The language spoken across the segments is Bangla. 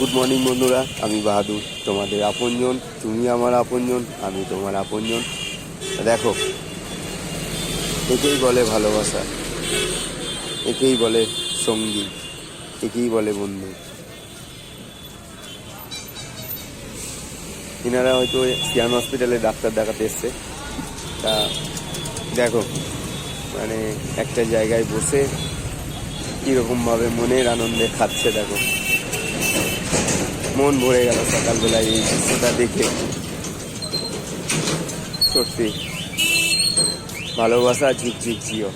গুড মর্নিং বন্ধুরা। আমি বাহাদুর, তোমাদের আপনজন, তুমি আমার আপনজন, আমি তোমার আপনজন। দেখো, একেই বলে ভালোবাসা, একেই বলে সঙ্গী, একেই বলে বন্ধু। এনারা হয়তো সিয়ান হসপিটালে ডাক্তার দেখাতে এসছে। তা দেখো মানে একটা জায়গায় বসে কীরকমভাবে মনের আনন্দে খাচ্ছে, দেখো। মন ভরে গেল সকালবেলায় এই দৃশ্যটা দেখে। সত্যি, ভালোবাসা ঝিকঝিক জিও।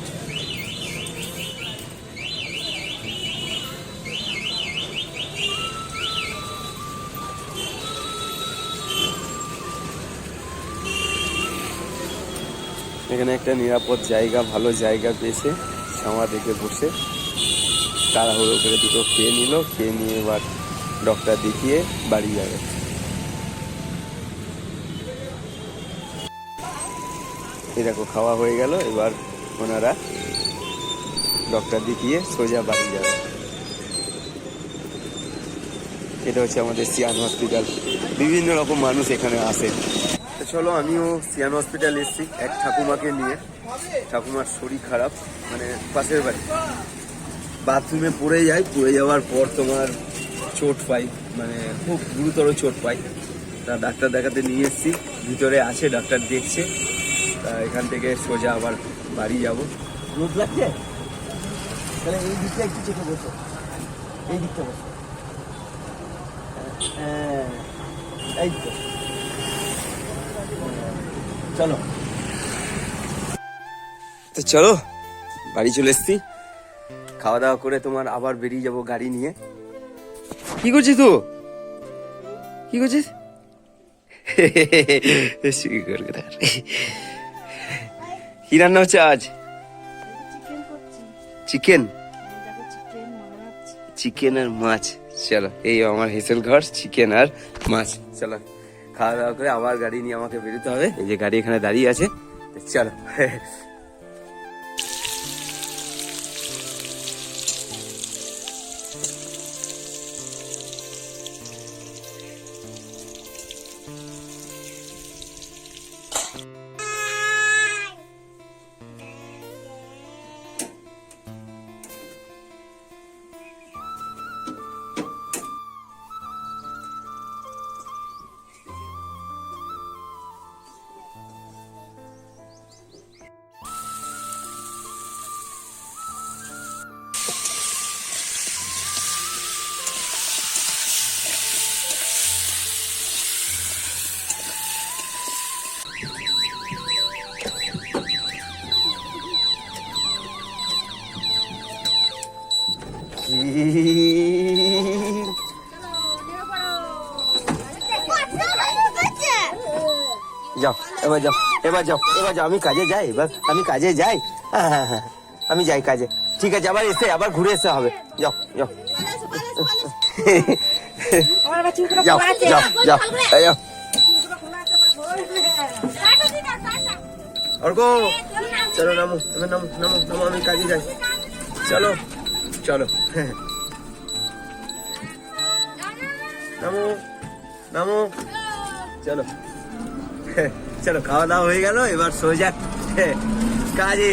এখানে একটা নিরাপদ জায়গা, ভালো জায়গা পেয়েছে সামা দেখে বসে। তাড়াহুড়ো করে দুটো খেয়ে নিল, খেয়ে নিয়ে এবার ডক্টর দেখিয়ে বাড়ি যাবে। দেখো, খাওয়া হয়ে গেল, এবার ওনারা ডক্টর দেখিয়ে সোজা বাড়ি যাবে। এটা হচ্ছে আমাদের সিয়ান হসপিটাল। বিভিন্ন রকম মানুষ এখানে আসে। চলো, আমিও সিয়ান হসপিটাল এসেছি, এক ঠাকুমাকে নিয়ে। ঠাকুমার শরীর খারাপ মানে পাশের বাড়ি। বাথরুমে পড়ে যায়, পড়ে যাওয়ার পর তোমার চোট পাই মানে খুব গুরুতর চোট পাই। তা ডাক্তার দেখাতে নিয়ে এসেছি ভিতরে আছে ডাক্তার দেখছে। তা এখান থেকে সোজা আবার বাড়ি যাব। রোদ লাগছে? তাহলে এই দিকটা একটু চেপে বসো। এই দিকটা বসো। হ্যাঁ, এই তো চলো। তো চলো বাড়ি চলে এসছি। খাওয়া দাওয়া করে তোমার আবার বেরিয়ে যাব গাড়ি নিয়ে। কি করছিস তো? কি করছিস? কি রান্না হচ্ছে আজ? চিকেন। চিকেন আর মাছ। চলো, এই আমার হেসেল ঘর, চিকেন আর মাছ। চলো, খাওয়া দাওয়া করে আবার গাড়ি নিয়ে আমাকে বেরোতে হবে। এই যে গাড়ি এখানে দাঁড়িয়ে আছে। চলো। এবার যাও এবার যাও এবার যাও আমি কাজে যাই এবার আমি কাজে যাই। হ্যাঁ হ্যাঁ হ্যাঁ আমি যাই কাজে। ঠিক আছে আবার এসে আবার ঘুরে এসে হবে। যাও যাও। যাও যাও যাও যাও। অর্ক চলো নামো এবার নামো নামো নামো আমি কাজে যাই। চলো চলো। হ্যাঁ নামো নামো। চলো। হ্যাঁ, চলো খাওয়া দাওয়া হয়ে গেল এবার সোজা কাজে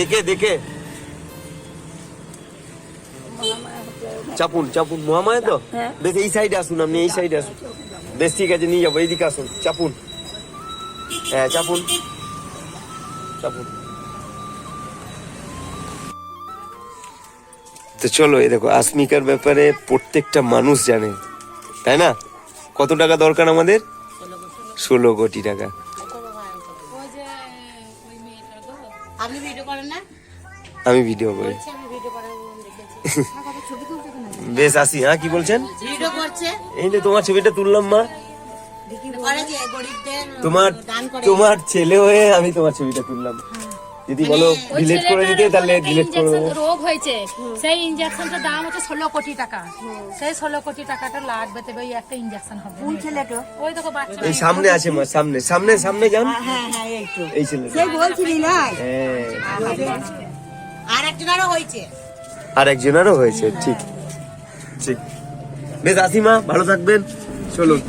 দেখে দেখে। চাপুন চাপুন। মহামায়া তো? হ্যাঁ। বেশ এই সাইডে আসুন আপনি এই সাইডে আসুন। বেশ ঠিক আছে নিয়ে যাব এইদিকে আসুন। চাপুন। হ্যাঁ চাপুন। চাপুন। তো চলো এই দেখো আসমিকার ব্যাপারে প্রত্যেকটা মানুষ জানে। তাই না? কত টাকা দরকার আমাদের? ষোলো কোটি টাকা। ভিডিও না? আমি ভিডিও করি। বেশ আসি হ্যাঁ কি বলছেন? এই যে তোমার ছবিটা তুললাম মা। তোমার তোমার ছেলে হয়ে আমি তোমার ছবিটা তুললাম। যদি বলো ডিলিট করে দিতে তাহলে ডিলিট করে দেবো রোগ হয়েছে। সেই ইনজেকশনটার দাম হচ্ছে ষোলো কোটি টাকা। সেই ষোলো কোটি টাকাটা লাগবে তবে ওই একটা ইনজেকশন হবে। কোন ছেলেটা? ওই দেখো বাচ্চা। এই সামনে আছে মা সামনে সামনে সামনে যান। হ্যাঁ হ্যাঁ এই তো এই ছেলে সেই বলছিলি না? হ্যাঁ। আর একজনেরও হয়েছে। আর একজনেরও হয়েছে ঠিক। ঠিক। বেশ আসি মা ভালো থাকবেন। চলুন।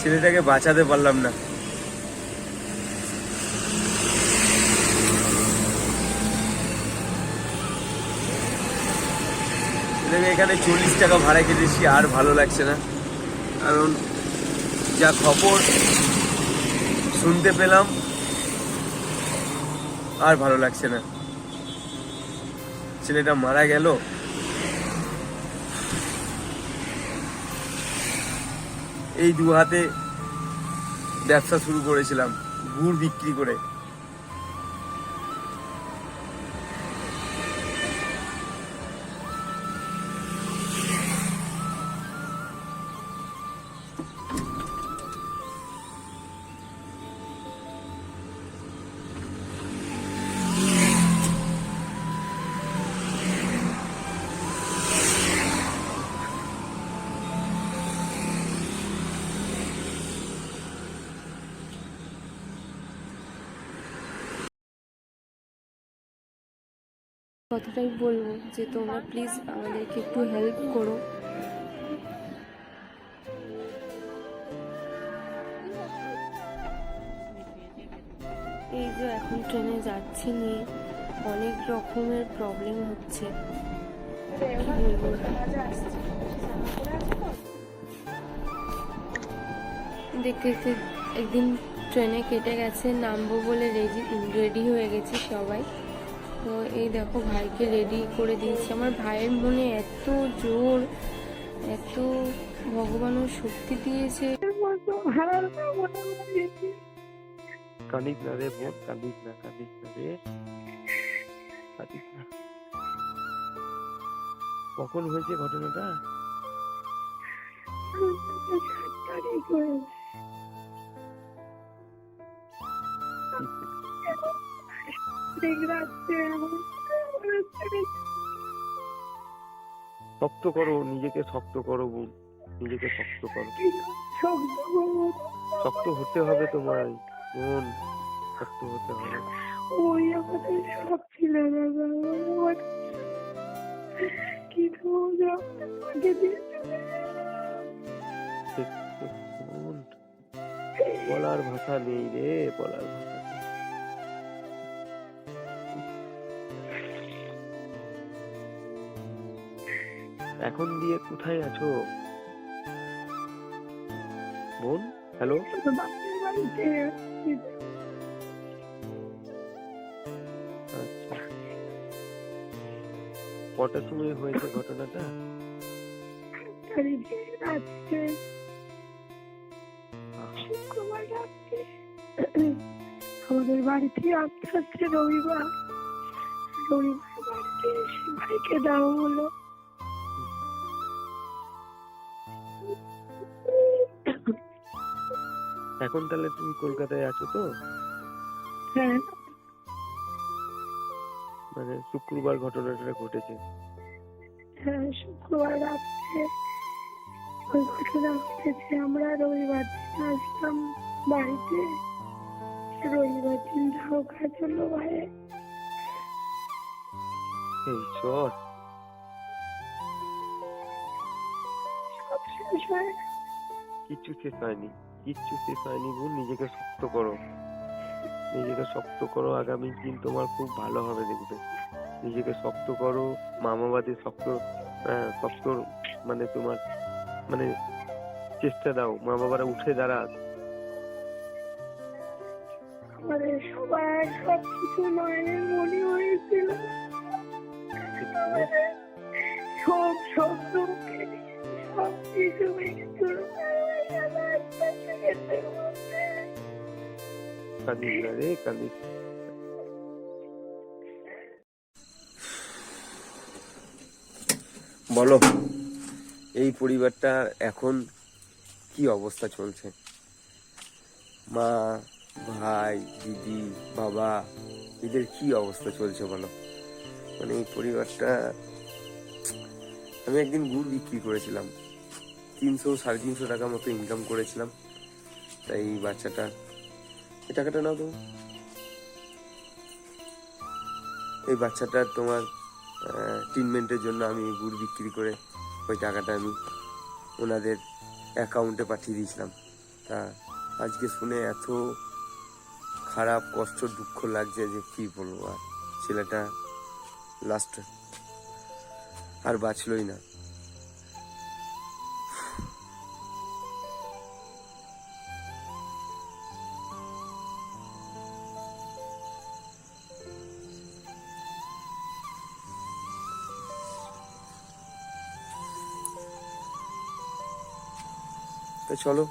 ছেলেটাকে বাঁচাতে পারলাম না। এখানে চল্লিশ টাকা ভাড়া কেটেছি আর ভালো লাগছে না। কারণ যা খবর শুনতে পেলাম, আর ভালো লাগছে না। ছেলেটা মারা গেল। এই দু হাতে ব্যবসা শুরু করেছিলাম গুড় বিক্রি করে। কথাটাই বলব যে তোমরা প্লিজ আমাদেরকে একটু হেল্প করো। এই যে এখন ট্রেনে যাচ্ছি নিয়ে অনেক রকমের প্রবলেম হচ্ছে। দেখতে একদিন ট্রেনে কেটে গেছে, নামবো বলে রেডি রেডি হয়ে গেছি সবাই। তো এই দেখো ভাইকে রেডি করে দিয়েছি। আমার ভাইয়ের মনে এত জোর, এত ভগবানও শক্তি দিয়েছে। কাঁদিস না। কখন হয়েছে ঘটনাটা? শক্ত করো নিজেকে শক্ত করো বোন নিজেকে শক্ত করো। শক্ত হতে হবে তোমার বোন শক্ত হতে হবে। ওই আমাদের সব ছিল কিন্তু বলার ভাষা নেই রে বলার ভাষা এখন দিয়ে কোথায় আছো? বোন হ্যালো আচ্ছা। কটার সময় হয়েছে ঘটনাটা? আমাদের বাড়িতে আস্তে আস্তে রবিবার। রবিবার বাড়িতে এসে ভাইকে দেওয়া হলো। এখন তাহলে তুমি কলকাতায় আছো তো? হ্যাঁ। মানে শুক্রবার ঘটনাটা ঘটেছে। হ্যাঁ শুক্রবার রাত্রে ওই ঘটনা ঘটেছে। আমরা রবিবার দিন আসলাম বাড়িতে। রবিবার দিন ধাও জন্য ভাইয়ে এই চর সব শেষ হয়ে। কিচ্ছু শেষ হয়নি। কিচ্ছু শেষ হয়নি বোন নিজেকে শক্ত করো। নিজেকে শক্ত করো, আগামী দিন তোমার খুব ভালো হবে দেখবে। নিজেকে শক্ত করো মামাবাদী শক্ত শক্ত মানে তোমার মানে চেষ্টা দাও মা বাবারা উঠে মায়ের মনে হয়েছিল সব সব বলো, এই পরিবারটা এখন কি অবস্থা চলছে? মা, ভাই, দিদি, বাবা, এদের কি অবস্থা চলছে বলো? মানে এই পরিবারটা, আমি একদিন গুড় বিক্রি করেছিলাম। তিনশো, সাড়ে তিনশো টাকা মতো ইনকাম করেছিলাম। তাই এই বাচ্চাটা, এই টাকাটা নাও তুমি। এই বাচ্চাটার তোমার ট্রিটমেন্টের জন্য আমি গুড় বিক্রি করে ওই টাকাটা আমি ওনাদের অ্যাকাউন্টে পাঠিয়ে দিয়েছিলাম। তা আজকে শুনে এত খারাপ কষ্ট, দুঃখ লাগছে যে কি বলব আর, ছেলেটা লাস্ট আর বাঁচলই না। তো চলো,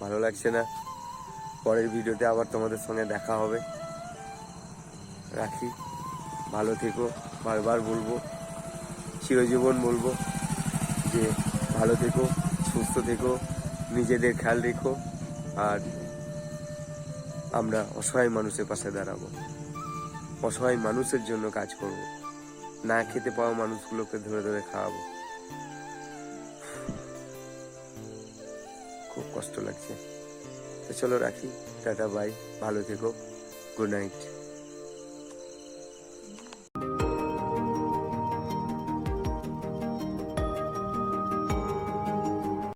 ভালো লাগছে না। পরের ভিডিওতে আবার তোমাদের সঙ্গে দেখা হবে। রাখি। ভালো থেকো। বারবার বলব, চিরজীবন বলব যে ভালো থেকো, সুস্থ থেকো, নিজেদের খেয়াল রেখো আর আমরা অসহায় মানুষের পাশে দাঁড়াবো। অসহায় মানুষের জন্য কাজ করব। না খেতে পাওয়া মানুষগুলোকে ধরে ধরে খাওয়াবো। কষ্ট লাগছে। তো চলো রাখি। Tata bye. ভালো থেকো। Good night.